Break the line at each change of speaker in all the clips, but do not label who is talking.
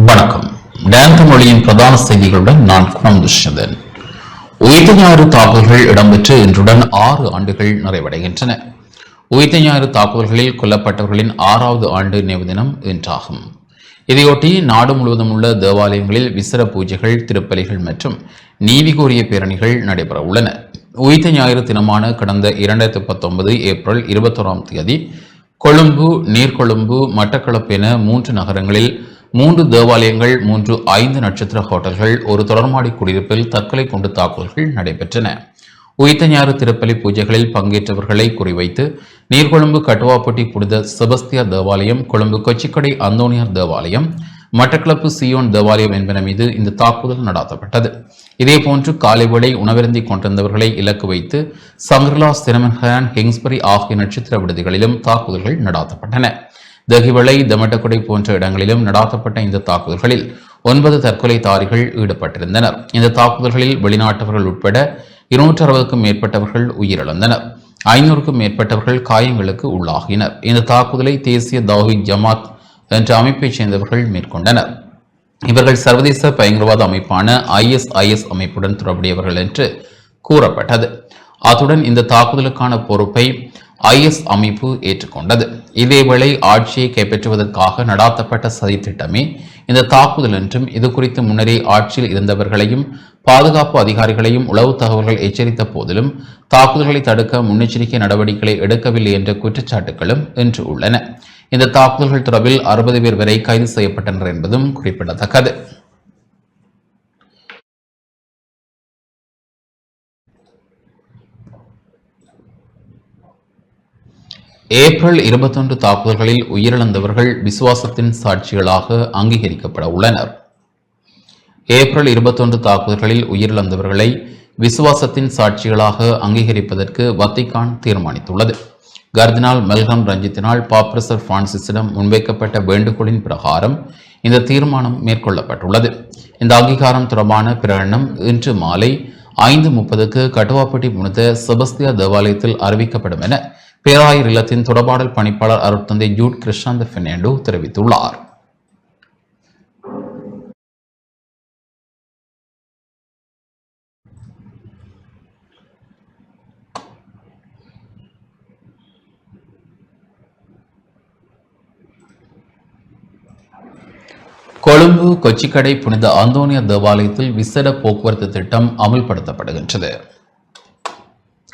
வணக்கம். டேந்த மொழியின் பிரதான செய்திகளுடன் நான் குணம் துஷ்யதன் ஞாயிறு தாக்குதல்கள் இடம்பெற்று இன்றுடன் ஆறு ஆண்டுகள் நிறைவடைகின்றன. உயிர்த்த ஞாயிறு தாக்குதல்களில் கொல்லப்பட்டவர்களின் ஆறாவது ஆண்டு நினைவு தினம் இன்றாகும். இதையொட்டி நாடு முழுவதும் உள்ள தேவாலயங்களில் விசர பூஜைகள் திருப்பலிகள் மற்றும் நீதி கோரிய பேரணிகள் நடைபெற உள்ளன. உயிர்த்த ஞாயிறு தினமான கடந்த இரண்டாயிரத்தி பத்தொன்பது ஏப்ரல் இருபத்தோராம் தேதி கொழும்பு நீர்கொழும்பு மட்டக்களப்பு என மூன்று நகரங்களில் மூன்று தேவாலயங்கள் மூன்று ஐந்து நட்சத்திர ஹோட்டல்கள் ஒரு தொடர்மாடி குடியிருப்பில் தற்கொலை கொண்டு தாக்குதல்கள் நடைபெற்றன. உயிர்த்த ஞாறு திருப்பலி பூஜைகளில் பங்கேற்றவர்களை குறிவைத்து நீர்கொழும்பு கட்டுவாப்பட்டி புனித செபஸ்தியா தேவாலயம் கொழும்பு கொச்சிக்கடை அந்தோனியார் தேவாலயம் மட்டக்களப்பு சியோன் தேவாலயம் என்பன மீது இந்த தாக்குதல் நடாத்தப்பட்டது. இதேபோன்று காலை வேளை உணவருந்தி கொண்டிருந்தவர்களை இலக்கு வைத்து சங்கர்லா சினமன்ஹான் ஹிங்ஸ்பரி ஆகிய நட்சத்திர விடுதிகளிலும் தாக்குதல்கள் நடாத்தப்பட்டன. தகிவளை தமட்டக்குடை போன்ற இடங்களிலும் நடாத்தப்பட்ட இந்த தாக்குதல்களில் ஒன்பது தற்கொலை தாரிகள் ஈடுபட்டிருந்தனர். இந்த தாக்குதல்களில் வெளிநாட்டவர்கள் உட்பட இருநூற்று அறுபதுக்கும் மேற்பட்டவர்கள் உயிரிழந்தனர். ஐநூறுக்கும் மேற்பட்டவர்கள் காயங்களுக்கு உள்ளாகினர். இந்த தாக்குதலை தேசிய தௌஹிக் ஜமாத் என்ற அமைப்பைச் சேர்ந்தவர்கள் மேற்கொண்டனர். இவர்கள் சர்வதேச பயங்கரவாத அமைப்பான ஐஎஸ்ஐஎஸ் அமைப்புடன் தொடர்புடையவர்கள் என்று கூறப்பட்டது. அத்துடன் இந்த தாக்குதலுக்கான பொறுப்பை ஐஎஸ் அமைப்பு ஏற்றுக்கொண்டது. இதேவேளை ஆட்சியை கைப்பற்றுவதற்காக நடாத்தப்பட்ட சதித்திட்டமே இந்த தாக்குதல் என்றும் இது குறித்து முன்னரே ஆட்சியில் இருந்தவர்களையும் பாதுகாப்பு அதிகாரிகளையும் உளவு தகவல்கள் எச்சரித்த போதிலும் தாக்குதல்களை தடுக்க முன்னெச்சரிக்கை நடவடிக்கைகளை எடுக்கவில்லை என்ற குற்றச்சாட்டுகளும் இன்று உள்ளன. இந்த தாக்குதல்கள் தொடர்பில் அறுபது பேர் வரை கைது செய்யப்பட்டனர் என்பதும் குறிப்பிடத்தக்கது. ஏப்ரல் இருபத்தொன்று தாக்குதல்களில் உயிரிழந்தவர்கள் விசுவாசத்தின் சாட்சிகளாக அங்கீகரிக்கப்பட உள்ளனர். ஏப்ரல் இருபத்தொன்று தாக்குதல்களில் உயிரிழந்தவர்களை விசுவாசத்தின் சாட்சிகளாக அங்கீகரிப்பதற்கு வத்திகான் தீர்மானித்துள்ளது. கர்தினால் மெல்கம் ரஞ்சித்தினால் பாப்ரசர் பிரான்சிஸிடம் முன்வைக்கப்பட்ட வேண்டுகோளின் பிரகாரம் இந்த தீர்மானம் மேற்கொள்ளப்பட்டுள்ளது. இந்த அங்கீகாரம் தொடர்பான பிரகடனம் இன்று மாலை ஐந்து முப்பதுக்கு கட்டுவாப்பட்டி முனித செபஸ்தியா தேவாலயத்தில் அறிவிக்கப்படும் என பேராயர் இல்லத்தின் தொடர்பாடல் பணிப்பாளர் அருட்தந்தை ஜூட் கிருஷ்ணாந்த பெர்னாண்டோ தெரிவித்துள்ளார். கொழும்பு கொச்சிக்கடை புனித அந்தோனிய தேவாலயத்தில் விசேட போக்குவரத்து திட்டம் அமல்படுத்தப்படுகின்றது.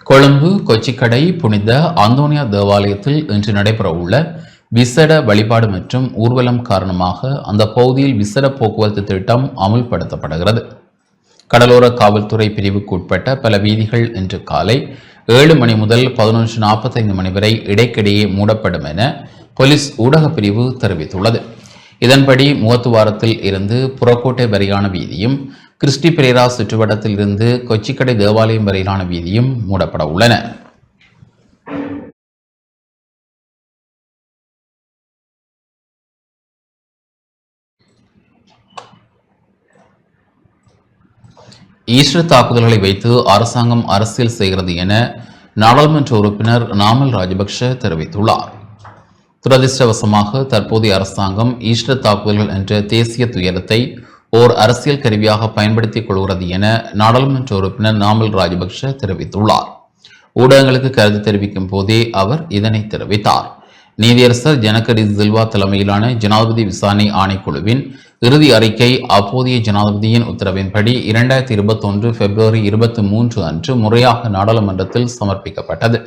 கொழும்பு கொச்சிக்கடை புனித அந்தோனியா தேவாலயத்தில் இன்று நடைபெறவுள்ள விசேட வழிபாடு மற்றும் ஊர்வலம் காரணமாக அந்த பகுதியில் விசேட போக்குவரத்து திட்டம் அமுல்படுத்தப்படுகிறது. கடலோர காவல்துறை பிரிவுக்கு உட்பட்ட பல வீதிகள் இன்று காலை ஏழு மணி முதல் பதினொன்று நாற்பத்தைந்து மணி வரை இடைக்கிடையே மூடப்படும் என போலீஸ் ஊடகப் பிரிவு தெரிவித்துள்ளது. இதன்படி முகத்துவாரத்தில் இருந்து புறக்கோட்டை வரையான வீதியும் கிறிஸ்டி பிரேரா சுற்றுவட்டத்தில் இருந்து கொச்சிக்கடை தேவாலயம் வரையிலான வீதியும் மூடப்பட உள்ளன. ஈஸ்டர் தாக்குதல்களை வைத்து அரசாங்கம் அரசியல் செய்கிறது என நாடாளுமன்ற உறுப்பினர் நாமல் ராஜபக்ஷ தெரிவித்துள்ளார். துரதிர்ஷ்டவசமாக தற்போதைய அரசாங்கம் ஈஸ்டர் தாக்குதல்கள் என்ற தேசிய துயரத்தை ஓர் அரசியல் கருவியாக பயன்படுத்திக் கொள்கிறது என நாடாளுமன்ற உறுப்பினர் நாமல் ராஜபக்ஷ தெரிவித்துள்ளார். ஊடகங்களுக்கு கருத்து தெரிவிக்கும் போதே அவர் இதனை தெரிவித்தார். நீதியரசர் ஜனகரி சில்வா தலைமையிலான ஜனாதிபதி விசாரணை ஆணைக்குழுவின் இறுதி அறிக்கை அப்போதைய ஜனாதிபதியின் உத்தரவின்படி இரண்டாயிரத்தி இருபத்தி ஒன்று பிப்ரவரி இருபத்தி மூன்று அன்று முறையாக நாடாளுமன்றத்தில் சமர்ப்பிக்கப்பட்டது.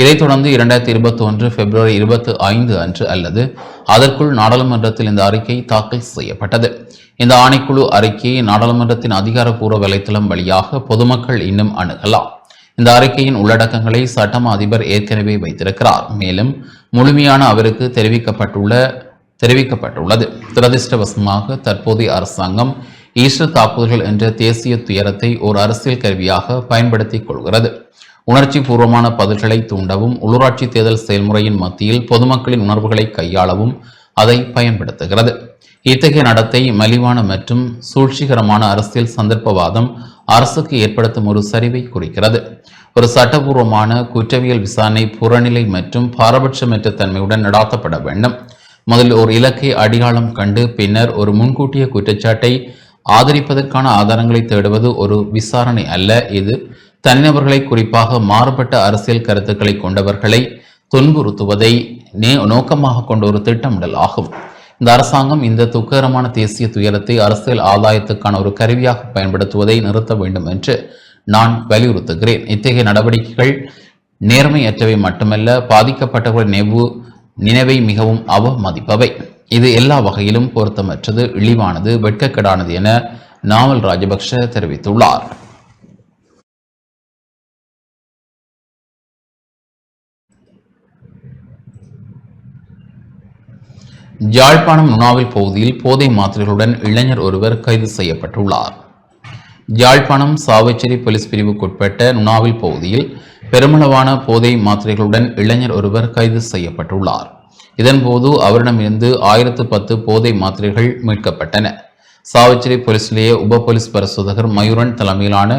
இதைத் தொடர்ந்து இரண்டாயிரத்தி இருபத்தி ஒன்று பிப்ரவரி இருபத்தி ஐந்து அன்று அல்லது அதற்குள் நாடாளுமன்றத்தில் இந்த அறிக்கை தாக்கல் செய்யப்பட்டது. இந்த ஆணைக்குழு அறிக்கையை நாடாளுமன்றத்தின் அதிகாரப்பூர்வ வலைத்தளம் வழியாக பொதுமக்கள் இன்னும் அணுகலாம். இந்த அறிக்கையின் உள்ளடக்கங்களை சட்டமா அதிபர் ஏற்கனவே வைத்திருக்கிறார். மேலும் முழுமையான அவருக்கு தெரிவிக்கப்பட்டுள்ள தெரிவிக்கப்பட்டுள்ளது. துரதிருஷ்டவசமாக தற்போதைய அரசாங்கம் ஈஸ்டர் தாக்குதல்கள் என்ற தேசிய துயரத்தை ஒரு அரசியல் கருவியாக பயன்படுத்திக் கொள்கிறது. உணர்ச்சி பூர்வமான பதில்களை தூண்டவும் உள்ளூராட்சி தேர்தல் செயல்முறையின் மத்தியில் பொதுமக்களின் உணர்வுகளை கையாளவும் அதை பயன்படுத்துகிறது. இத்தகைய நடத்தை மலிவான மற்றும் சூழ்ச்சிகரமான அரசியல் சந்தர்ப்பவாதம் அரசுக்கு ஏற்படுத்தும் ஒரு சரிவை குறிக்கிறது. ஒரு சட்டபூர்வமான குற்றவியல் விசாரணை புறநிலை மற்றும் பாரபட்சமற்ற தன்மையுடன் நடாத்தப்பட வேண்டும். முதலில் ஒரு இலக்கை அடையாளம் கண்டு பின்னர் ஒரு முன்கூட்டிய குற்றச்சாட்டை ஆதரிப்பதற்கான ஆதாரங்களை தேடுவது ஒரு விசாரணை அல்ல இது தனிநபர்களை குறிப்பாக மாறுபட்ட அரசியல் கருத்துக்களை கொண்டவர்களை துன்புறுத்துவதை நோக்கமாக கொண்ட ஒரு திட்டமிடல் ஆகும். இந்த அரசாங்கம் இந்த துக்ககரமான தேசிய துயரத்தை அரசியல் ஆதாயத்துக்கான ஒரு கருவியாக பயன்படுத்துவதை நிறுத்த வேண்டும் என்று நான் வலியுறுத்துகிறேன். இத்தகைய நடவடிக்கைகள் நேர்மையற்றவை மட்டுமல்ல பாதிக்கப்பட்டவர்கள் நினைவு நினைவை மிகவும் அவமதிப்பவை. இது எல்லா வகையிலும் பொருத்தமற்றது இழிவானது வெட்கக்கெடானது என நாவல் ராஜபக்ஷ தெரிவித்துள்ளார். யாழ்ப்பாணம் நுணாவில் பகுதியில் போதை மாத்திரைகளுடன் இளைஞர் ஒருவர் கைது செய்யப்பட்டுள்ளார். யாழ்ப்பாணம் சாவச்சேரி போலீஸ் பிரிவுக்குட்பட்ட நுணாவில் பகுதியில் பெருமளவான போதை மாத்திரைகளுடன் இளைஞர் ஒருவர் கைது செய்யப்பட்டுள்ளார். இதன்போது அவரிடமிருந்து ஆயிரத்து பத்து போதை மாத்திரைகள் மீட்கப்பட்டன. சாவச்சேரி போலீஸ் நிலைய உப போலீஸ் பரிசோதகர் மயூரன் தலைமையிலான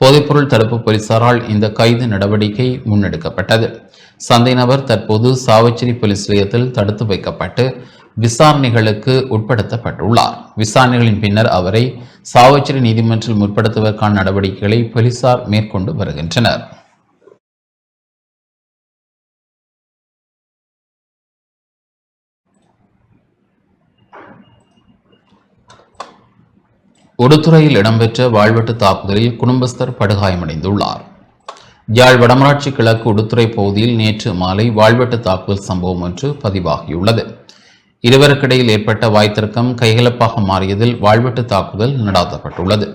போதைப்பொருள் தடுப்பு போலீசாரால் இந்த கைது நடவடிக்கை முன்னெடுக்கப்பட்டது. சந்தை நபர் தற்போது சாவச்சேரி போலீஸ் நிலையத்தில் தடுத்து வைக்கப்பட்டு விசாரணைகளுக்கு உட்படுத்தப்பட்டுள்ளார். விசாரணைகளின் பின்னர் அவரை சாவச்சேரி நீதிமன்றில் முற்படுத்துவதற்கான நடவடிக்கைகளை போலீசார் மேற்கொண்டு வருகின்றனர். உடுத்துறையில் இடம்பெற்ற வாழ்வெட்டு தாக்குதலில் குடும்பஸ்தர் படுகாயமடைந்துள்ளார். யாழ் வடமராட்சி கிழக்கு உடுத்துறை பகுதியில் நேற்று மாலை வாழ்வெட்டு தாக்குதல் சம்பவம் ஒன்று பதிவாகியுள்ளது. இருவருக்கிடையில் ஏற்பட்ட வாய்த்திருக்கம் கைகலப்பாக மாறியதில் வாழ்வெட்டு தாக்குதல் நடாத்தப்பட்டுள்ளது.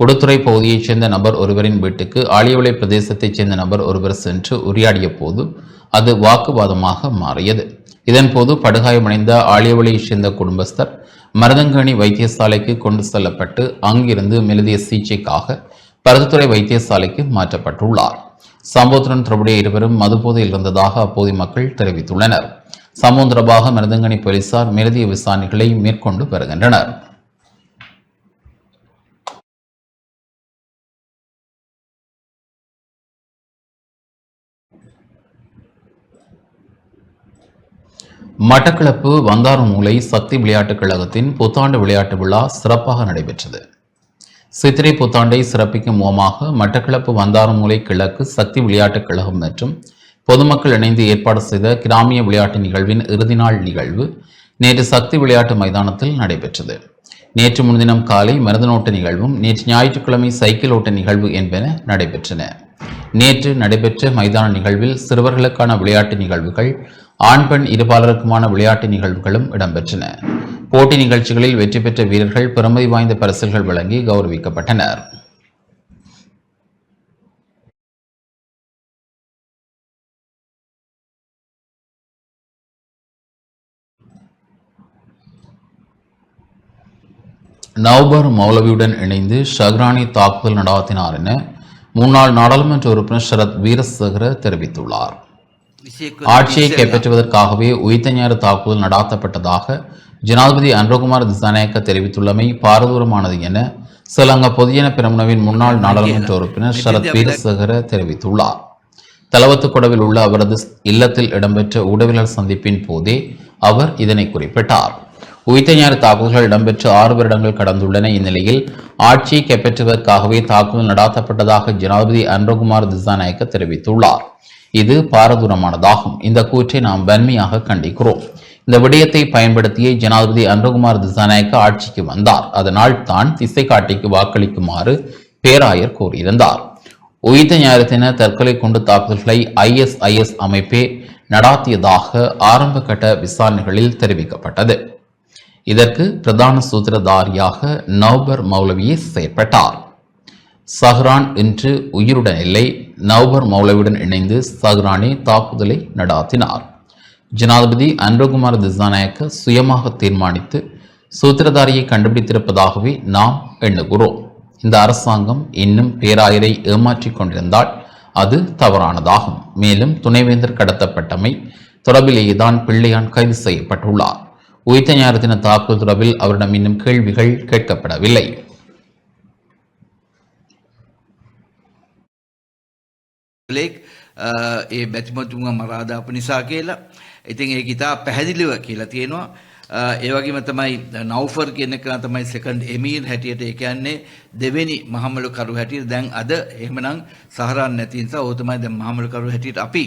உடுத்துறை பகுதியைச் சேர்ந்த நபர் ஒருவரின் வீட்டுக்கு ஆலியவளை பிரதேசத்தைச் சேர்ந்த நபர் ஒருவர் சென்று உரையாடிய போது அது வாக்குவாதமாக மாறியது. இதன்போது படுகாயமடைந்த ஆலியவளையைச் சேர்ந்த குடும்பஸ்தர் மருதங்கணி வைத்தியசாலைக்கு கொண்டு செல்லப்பட்டு அங்கிருந்து மெழுதிய சிகிச்சைக்காக பருத்துறை வைத்தியசாலைக்கு மாற்றப்பட்டுள்ளார். சம்பவத்துடன் தொடர்புடைய இருவரும் மதுபோதையில் இருந்ததாக அப்போதைய மக்கள் தெரிவித்துள்ளனர். சம்பவம் தொடர்பாக போலீசார் மெழுதிய விசாரணைகளை மேற்கொண்டு வருகின்றனர். மட்டக்களப்பு வந்தாறுமூலை சக்தி விளையாட்டுக் கழகத்தின் புத்தாண்டு விளையாட்டு விழா சிறப்பாக நடைபெற்றது. சித்திரை புத்தாண்டை சிறப்பிக்கும் முகமாக மட்டக்களப்பு வந்தாறுமூலை கிழக்கு சக்தி விளையாட்டுக் கழகம் மற்றும் பொதுமக்கள் இணைந்து ஏற்பாடு செய்த கிராமிய விளையாட்டு நிகழ்வின் இறுதி நாள் நிகழ்வு நேற்று சக்தி விளையாட்டு மைதானத்தில் நடைபெற்றது. நேற்று முன்தினம் காலை மருதனோட்ட நிகழ்வும் நேற்று ஞாயிற்றுக்கிழமை சைக்கிள் ஓட்ட நிகழ்வு என்பன நடைபெற்றன. நேற்று நடைபெற்ற மைதான நிகழ்வில் சிறுவர்களுக்கான விளையாட்டு நிகழ்வுகள் ஆண் பெண் இருபாலருக்குமான விளையாட்டு நிகழ்வுகளும் இடம்பெற்றன. போட்டி நிகழ்ச்சிகளில் வெற்றி பெற்ற வீரர்கள் பெருமை வாய்ந்த பரிசல்கள் வழங்கி கௌரவிக்கப்பட்டனர். நவ்பர் மௌலவியுடன் இணைந்து ஷஹ்ரானி தாக்குதல் நடாத்தினார் என முன்னாள் நாடாளுமன்ற உறுப்பினர் சரத் வீரசேகர தெரிவித்துள்ளார். ஆட்சியை கைப்பற்றுவதற்காகவே உயிர்த்தஞாறு தாக்குதல் நடாத்தப்பட்டதாக ஜனாதிபதி அன்ரகுமார் திசாநாயக்க தெரிவித்துள்ளமை பாரதூரமானது என சிலங்க பொதுஜன பிரமுனவின் முன்னாள் நாடாளுமன்ற உறுப்பினர் சரத் வீரசேகர தெரிவித்துள்ளார். தலவத்துக்குடவில் உள்ள அவரது இல்லத்தில் இடம்பெற்ற ஊடகவியலாளர் சந்திப்பின் போதே அவர் இதனை குறிப்பிட்டார். உயிர்த்தஞாறு தாக்குதல்கள் இடம்பெற்று ஆறு வருடங்கள் கடந்துள்ளன. இந்நிலையில் ஆட்சியை கைப்பற்றுவதற்காகவே தாக்குதல் நடாத்தப்பட்டதாக ஜனாதிபதி அன்ரகுமார் திசாநாயக்க தெரிவித்துள்ளார். இது பாரதூரமானதாகும். இந்த கூற்றை நாம் வன்மையாக கண்டிக்கிறோம். இந்த விடயத்தை பயன்படுத்திய ஜனாதிபதி அன்றகுமார் திசாநாயக்க ஆட்சிக்கு வந்தார். அதனால் தான் திசை காட்டிக்கு வாக்களிக்குமாறு பேராயர் கூறியிருந்தார். உயிர்த்த ஞாயிறத்தின தற்கொலை கொண்டு தாக்குதல்களை ஐஎஸ்ஐஎஸ் அமைப்பே நடாத்தியதாக ஆரம்ப கட்ட விசாரணைகளில் தெரிவிக்கப்பட்டது. இதற்கு பிரதான சூத்திரதாரியாக நவ்பர் மௌலவியே செயற்பட்டார். சஹ்ரான் இன்று உயிருடன் இல்லை. நவ்பர் மௌலவியுடன் இணைந்து சஹ்ரானே தாக்குதலை நடாத்தினார். ஜனாதிபதி அன்பகுமார் திசாநாயக்க சுயமாக தீர்மானித்து சூத்திரதாரியை கண்டுபிடித்திருப்பதாகவே நாம் எண்ணுகிறோம். இந்த அரசாங்கம் இன்னும் பேராயரை ஏமாற்றிக் கொண்டிருந்தால் அது தவறானதாகும். மேலும் துணைவேந்தர் கடத்தப்பட்டமை தொடர்பிலேயேதான் பிள்ளையான் கைது செய்யப்பட்டுள்ளார். உயிர்த்த ஞாயிறு தாக்குதல் தொடர்பில் அவரிடம் இன்னும் கேள்விகள் கேட்கப்படவில்லை
ලෙක් ඒ බැතිමතුම මරාදාප නිසා කියලා ඉතින් ඒ ඉතා පැහැදිලිව කියලා තියෙනවා අ, ඒ වගේම තමයි නවෆර් කියන එක තමයි සෙකන්ඩ් එමීර් හැටියට ඒ කියන්නේ දෙවෙනි මහමලු කරු හැටියට දැන් අද එහෙමනම් සහරාන් නැති නිසා ඔහු තමයි දැන් මහමලු කරු හැටියට අපි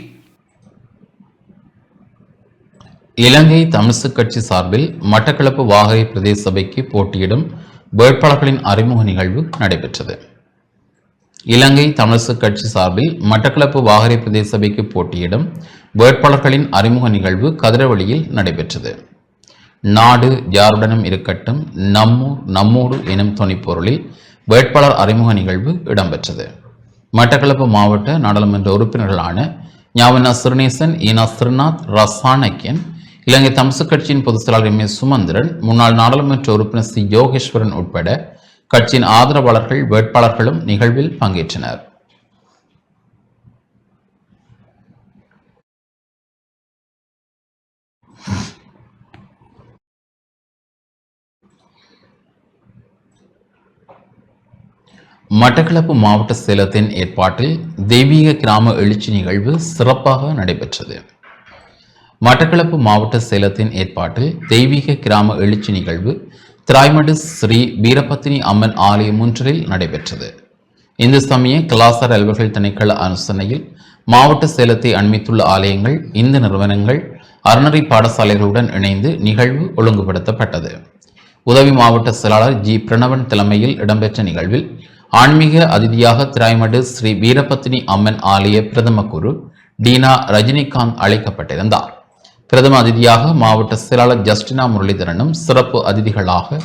இலங்கை தமிழ்சு கட்சி சார்பில் மட்டக்களப்பு வாகரை பிரதேச சபைக்கு போட்டியிடும் வேட்பாளர்களின் அறிமுக நிகழ்வு நடைபெற்றது. இலங்கை தமிழ்சு கட்சி சார்பில் மட்டக்களப்பு வாகரை பிரதேச சபைக்கு போட்டியிடும் வேட்பாளர்களின் அறிமுக நிகழ்வு கதிரவழியில் நடைபெற்றது. நாடு யாருடனும் இருக்கட்டும் நம்மூர் நம்மூடு எனும் துணைப்பொருளில் வேட்பாளர் அறிமுக நிகழ்வு இடம்பெற்றது. மட்டக்களப்பு மாவட்ட நாடாளுமன்ற உறுப்பினர்களான ஞாவண்ணா சிறுநேசன் ஈனா ஸ்ரீநாத் ரசானக்கியன் இலங்கை தம்சு கட்சியின் பொதுச் செயலாளர் எம் ஏ சுமந்திரன் முன்னாள் நாடாளுமன்ற உறுப்பினர் சி. யோகேஸ்வரன் உட்பட கட்சியின் ஆதரவாளர்கள் வேட்பாளர்களும் நிகழ்வில் பங்கேற்றனர். மட்டக்களப்பு மாவட்ட சேலத்தின் ஏற்பாட்டில் தெய்வீக கிராம எழுச்சி நிகழ்வு சிறப்பாக நடைபெற்றது. மட்டக்களப்பு மாவட்ட சேலத்தின் ஏற்பாட்டில் தெய்வீக கிராம எழுச்சி நிகழ்வு திராய்மடு ஸ்ரீ வீரபத்தினி அம்மன் ஆலயம் ஒன்றில் நடைபெற்றது. இந்து சமய கலாசார அலுவல்கள் திணைக்கள அனுசரணையில் மாவட்ட சேலத்தை அண்மித்துள்ள ஆலயங்கள் இந்து நிறுவனங்கள் அறநெறி பாடசாலைகளுடன் இணைந்து நிகழ்வு ஒழுங்குபடுத்தப்பட்டது. உதவி மாவட்ட செயலாளர் ஜி பிரணவன் தலைமையில் இடம்பெற்ற நிகழ்வில் ஆன்மீக அதிதியாக திராய்மடு ஸ்ரீ வீரபத்தினி அம்மன் ஆலய பிரதம குரு டீனா ரஜினிகாந்த் அழைக்கப்பட்டிருந்தார். பிரதம அதிதியாக மாவட்ட செயலாளர் ஜஸ்டினா முரளிதரனும் சிறப்பு அதிதிகளாக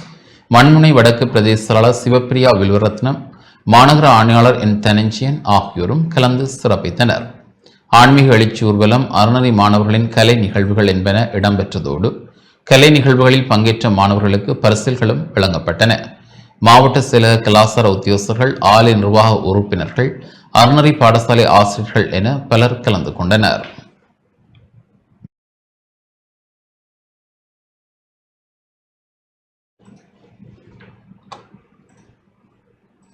மண்முனை வடக்கு பிரதேச செயலாளர் சிவப்பிரியா வில்வரத்னம் மாநகர ஆணையாளர் என் தனஞ்சியன் ஆகியோரும் கலந்து சிறப்பித்தனர். ஆன்மீக எழுச்சி ஊர்வலம் அறநெறி மாணவர்களின் கலை நிகழ்வுகள் என்பன இடம்பெற்றதோடு கலை நிகழ்வுகளில் பங்கேற்ற மாணவர்களுக்கு பரிசில்களும் வழங்கப்பட்டன. மாவட்ட செயலக கலாசார உத்தியோகஸ்தர்கள் ஆலை நிர்வாக உறுப்பினர்கள் அறநெறி பாடசாலை ஆசிரியர்கள் என பலர் கலந்து கொண்டனர்.